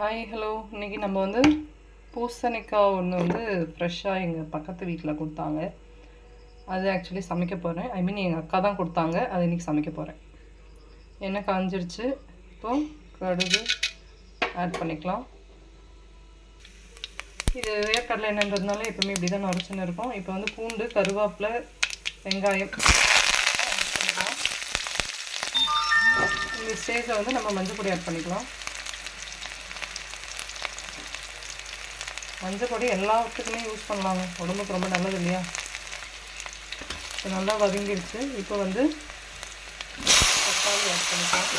Hi hello இன்றைக்கி நம்ம வந்து பூசணிக்காய் ஒன்று வந்து ஃப்ரெஷ்ஷாக எங்கள் பக்கத்து வீட்டில் கொடுத்தாங்க. அது ஆக்சுவலி சமைக்க போகிறேன் ஐ மீன் எங்கள் அக்கா தான் கொடுத்தாங்க. அது இன்றைக்கி சமைக்க போகிறேன் எண்ணெய் காஞ்சிருச்சு. இப்போ கடுகு ஆட் பண்ணிக்கலாம். இது வேர்க்கடலை என்னன்றதுனால எப்பவுமே இப்படி தான் நுரைச்சுன்னு இருக்கும். இப்போ வந்து பூண்டு கருவேப்பிலை வெங்காயம் இந்த ஸ்டேஜில் வந்து நம்ம மஞ்சள் பொடி ஆட் பண்ணிக்கலாம். மஞ்சள் பொடி எல்லாத்துக்குமே யூஸ் பண்ணலாங்க. உடம்புக்கு ரொம்ப நல்லது இல்லையா? இப்போ நல்லா வதங்கிடுச்சு. இப்போ வந்து தக்காளி ஆட் பண்ணிக்கலாம்.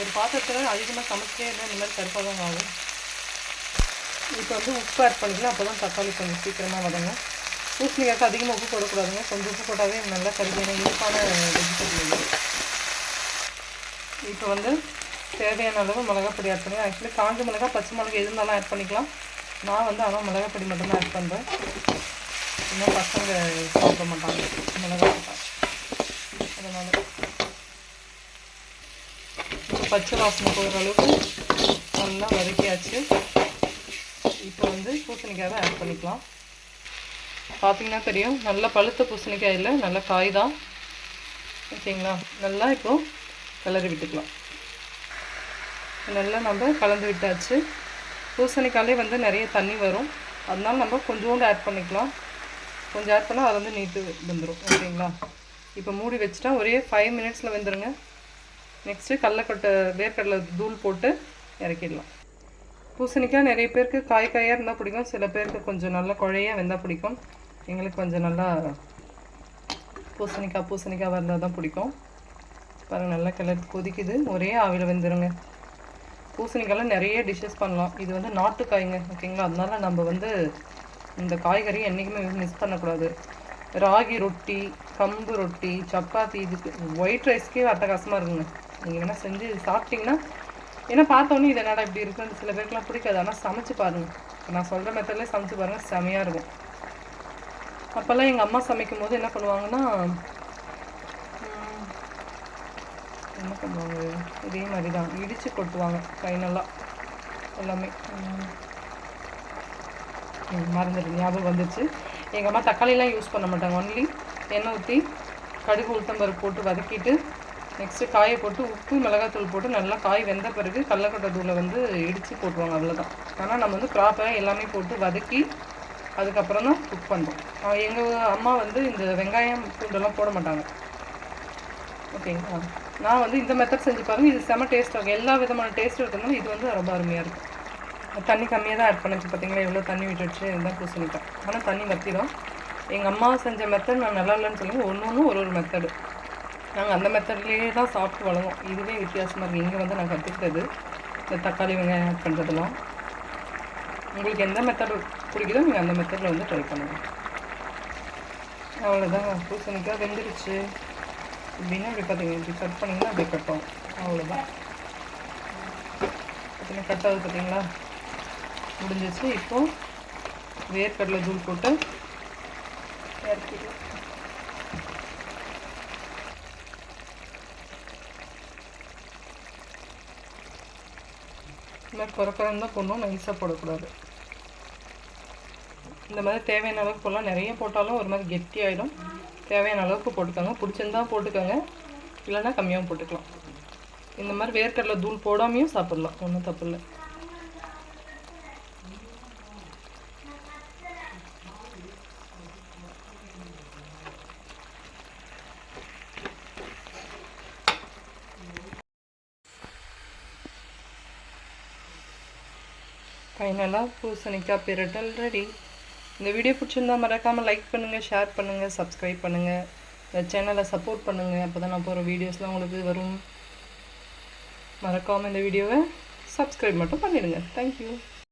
ஒரு பாத்திரத்தில் அதிகமாக சமைச்சே இருந்தால் இந்த மாதிரி கருப்பாக தான் ஆகும். இப்போ வந்து உப்பு ஆட் பண்ணிக்கலாம். அப்போ தான் தக்காளி கொஞ்சம் சீக்கிரமாக வதங்க பூசணிக்காய்க்கு அதிகமாக உப்பு போடக்கூடாதுங்க. கொஞ்சம் உப்பு போட்டாவே நல்லா கருமையான இனிப்பான வெஜிடபிள் இது இப்போ வந்து தேவையான அளவு மிளகாப்பொடி ஆட் பண்ணி ஆக்சுவலி காஞ்ச மிளகா பச்சை மிளகா எது இருந்தாலும் ஆட் பண்ணிக்கலாம். நான் வந்து ஆனால் மிளகாப்பொடி மட்டும்தான் ஆட் பண்ணுறேன் இன்னும் பசங்க சாப்பிட மாட்டாங்க. மிளகா அதனால் பச்சை வாசனை போகிற அளவுக்கு நல்லா வதக்கியாச்சு. இப்போ வந்து பூசணிக்காவை ஆட் பண்ணிக்கலாம். பார்த்தீங்கன்னா தெரியும். நல்லா பழுத்த பூசணிக்காய் இல்லை நல்ல காய் தான். ஓகேங்களா? நல்லா இப்போது கிளறி விட்டுக்கலாம். நல்லா நம்ம கலந்து விட்டாச்சு. பூசணிக்காலே வந்து நிறைய தண்ணி வரும். அதனால நம்ம கொஞ்சோண்டு ஆட் பண்ணிக்கலாம். கொஞ்சம் ஆட் பண்ணால் அது வந்து நீட்டு வந்துடும் ஓகேங்களா? இப்போ மூடி வச்சுட்டா ஒரே ஃபைவ் மினிட்ஸில் வந்துடுங்க நெக்ஸ்ட்டு கடலக்கொட்டை வேர்க்கடலை தூள் போட்டு இறக்கிடலாம். பூசணிக்காய் நிறைய பேருக்கு காய் காயாக இருந்தால் பிடிக்கும் சில பேருக்கு கொஞ்சம் நல்லா குழையாக வெந்தால் பிடிக்கும். எங்களுக்கு கொஞ்சம் நல்லா பூசணிக்காய் பூசணிக்காய் வந்தால் தான் பிடிக்கும். பாருங்கள் நல்லா கிளறி கொதிக்குது. ஒரே ஆவியில் வெந்துருங்க. பூசணிக்காயெலாம் நிறைய டிஷ்ஷஸ் பண்ணலாம். இது வந்து நாட்டு காய்ங்க ஓகேங்களா? அதனால நம்ம வந்து இந்த காய்கறி என்றைக்குமே மிஸ் பண்ணக்கூடாது. ராகி ரொட்டி கம்பு ரொட்டி சப்பாத்தி இதுக்கு ஒயிட் ரைஸ்க்கே அட்டகாசமாக இருக்குங்க. நீங்கள் வேணால் செஞ்சு சாப்பிட்டிங்கன்னா ஏன்னா பார்த்தோன்னே இது என்னடா இப்படி இருக்குன்னு சில பேருக்குலாம் பிடிக்காது. ஆனால் சமைச்சு பாருங்கள் நான் சொல்கிற மெத்தட்லேயே சமைச்சு பாருங்கள் செமையாக இருக்கும். அப்போல்லாம் எங்கள் அம்மா சமைக்கும் போது என்ன பண்ணுவாங்கன்னா என்ன பண்ணுவாங்க? இதே மாதிரி தான் இடித்து கொட்டுவாங்க ஃபைனலாக எல்லாமே. மறந்துடு ஞாபகம் வந்துச்சு எங்கள் அம்மா தக்காளிலாம் யூஸ் பண்ண மாட்டாங்க. ஒன்லி எண்ணெய் ஊற்றி கடுகு உளுத்தம்பருப்பு போட்டு வதக்கிட்டு நெக்ஸ்ட்டு காயை போட்டு உப்பு மிளகாத்தூள் போட்டு நல்லா காய் வெந்த பிறகு கடலக்கொட்டை தூளை வந்து இடித்து போட்டுருவாங்க அவ்வளோதான் ஆனால் நம்ம வந்து ப்ராப்பராக எல்லாமே போட்டு வதக்கி அதுக்கப்புறம் தான் குக் பண்ணுறோம் எங்கள் அம்மா வந்து இந்த வெங்காயம் பூண்டெல்லாம் போட மாட்டாங்க. ஓகேங்களா நான் வந்து இந்த மெத்தட் செஞ்சு பாருங்கள் இது செம்ம டேஸ்ட்டாக இருக்கும். எல்லா விதமான டேஸ்ட்டும் இருக்கிறதுனால இது வந்து ரொம்ப அருமையாக இருக்கும். தண்ணி கம்மியாக தான் ஆட் பண்ணிச்சு பார்த்தீங்களா எவ்வளோ தண்ணி விட்டுடுச்சு இதுதான் பூசணிக்காய் ஆனால் தண்ணி வத்திடும் எங்கள் அம்மா செஞ்ச மெத்தட் நான் நல்லா இல்லைன்னு சொல்லுங்கள் ஒன்று ஒன்று ஒரு ஒரு மெத்தடு நாங்கள் அந்த மெத்தட்லேயே தான் சாப்பிட்டு வளரும் இதுவே வித்தியாசமாக இருக்குது இங்கே வந்து நான் கற்றுக்கிட்டது இந்த தக்காளி வெங்காயம் ஆட் பண்ணுறதுலாம் உங்களுக்கு எந்த மெத்தட் பிடிக்குதோ நீங்கள் அந்த மெத்தடில் வந்து ட்ரை பண்ணுங்கள் அவ்வளோதான் பூசணிக்காக வெந்துருச்சு. அப்படின்னா இப்படி பார்த்தீங்கன்னா இப்படி கட் பண்ணிங்கன்னா அப்படியே கட்டும் அவ்வளோதான் பார்த்தீங்கன்னா கட் ஆகுது பார்த்தீங்களா முடிஞ்சிச்சு இப்போது வேர்க்கடலை தூள் போட்டு இறக்கிடுவோம் இந்த மாதிரி குறக்குறன்னு தான் போடணும் நைஸாக போடக்கூடாது. இந்த மாதிரி தேவையான அளவுக்கு போடலாம். நிறைய போட்டாலும் ஒரு மாதிரி கெட்டி ஆகிடும் தேவையான அளவுக்கு போட்டுக்கோங்க. பிடிச்சிருந்தா போட்டுக்கோங்க. இல்லைன்னா கம்மியாகவும் போட்டுக்கலாம். இந்த மாதிரி வேர்க்கடலை தூள் போடாமையும் சாப்பிட்லாம். ஒன்றும் தப்பு இல்லை. ஃபைனலாக பூசணிக்காய் பிரட்டல் ரெடி இந்த வீடியோ பிடிச்சிருந்தா மறக்காமல் லைக் பண்ணுங்கள் ஷேர் பண்ணுங்கள் சப்ஸ்கிரைப் பண்ணுங்கள் இந்த சேனலை சப்போர்ட் பண்ணுங்கள் அப்போ தான் நான் போகிற வீடியோஸ்லாம் உங்களுக்கு வரும். மறக்காமல் இந்த வீடியோவை சப்ஸ்கிரைப் மட்டும் பண்ணிடுங்க. தேங்க்யூ